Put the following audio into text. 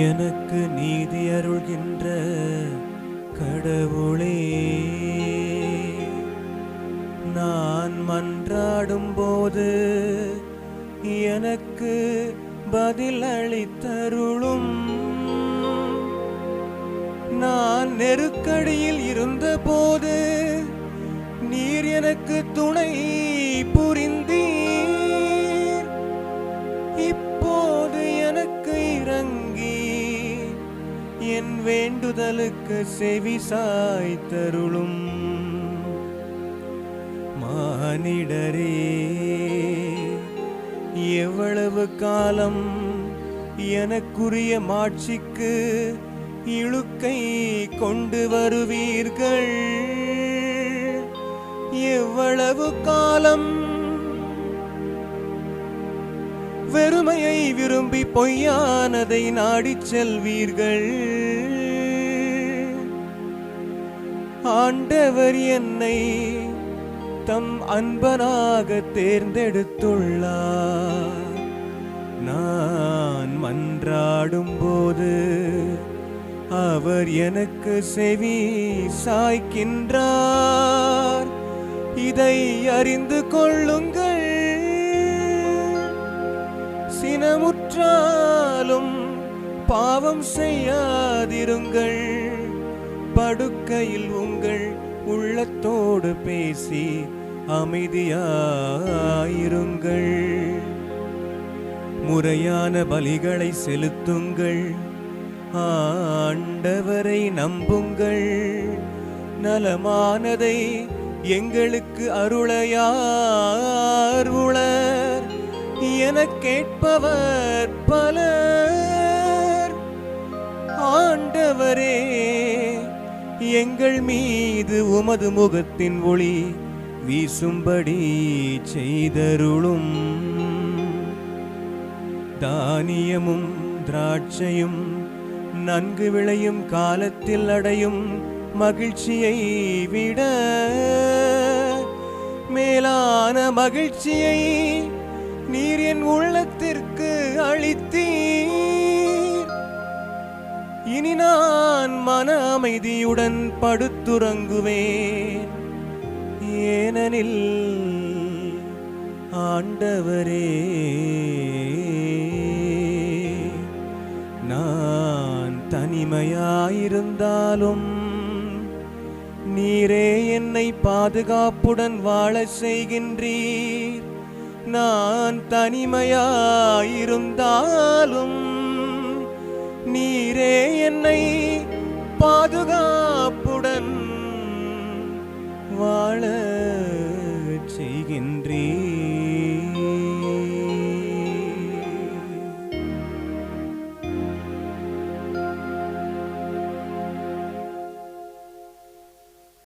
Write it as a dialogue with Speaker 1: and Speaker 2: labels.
Speaker 1: எனக்கு நீதி அருள்கின்ற கடவுளே நான் மன்றாடும் போது எனக்கு பதில் அளித்தருளும் நான் நெருக்கடியில் இருந்தபோது நீர் எனக்கு துணை புரிந்தீர் வேண்டுதலுக்கு செவி சாய்த்தருளும் மானிடரே. எவ்வளவு காலம் எனக்குரிய மாட்சிக்கு இழுக்கை கொண்டு வருவீர்கள்? எவ்வளவு காலம் வெறுமையை விரும்பி பொய்யானதை நாடிச் செல்வீர்கள்? ஆண்டவர் என்னை தம் அன்பனாக தேர்ந்தெடுத்துள்ளார். நான் மன்றாடும் போது அவர் எனக்கு செவி சாய்க்கின்றார். இதை அறிந்து கொள்ளுங்கள். சினமுற்றாலும் பாவம் செய்யாதிருங்கள். படுக்கையில் உங்கள் உள்ளத்தோடு பேசி அமைதியாயிருங்கள். முறையான பலிகளை செலுத்துங்கள். ஆண்டவரை நம்புங்கள். நலமானதை எங்களுக்கு அருளையார் உளர். என கேட்பவர் பலர். ஆண்டவரே எங்கள் மீது உமது முகத்தின் ஒளி வீசும்படி செய்தருளும். தானியமும் திராட்சையும் நன்கு விளையும் காலத்தில் அடையும் மகிழ்ச்சியை விட மேலான மகிழ்ச்சியை நீர் என் உள்ளத்திற்கு அளித்தீர். நான் மன அமைதியுடன் படுத்துறங்குவேன். ஏனெனில் ஆண்டவரே நான் தனிமையாயிருந்தாலும் நீரே என்னை பாதுகாப்புடன் வாழ செய்கின்றீர். நான் தனிமையாயிருந்தாலும் நீரே என்னை பாதுகாப்புடன் வாழ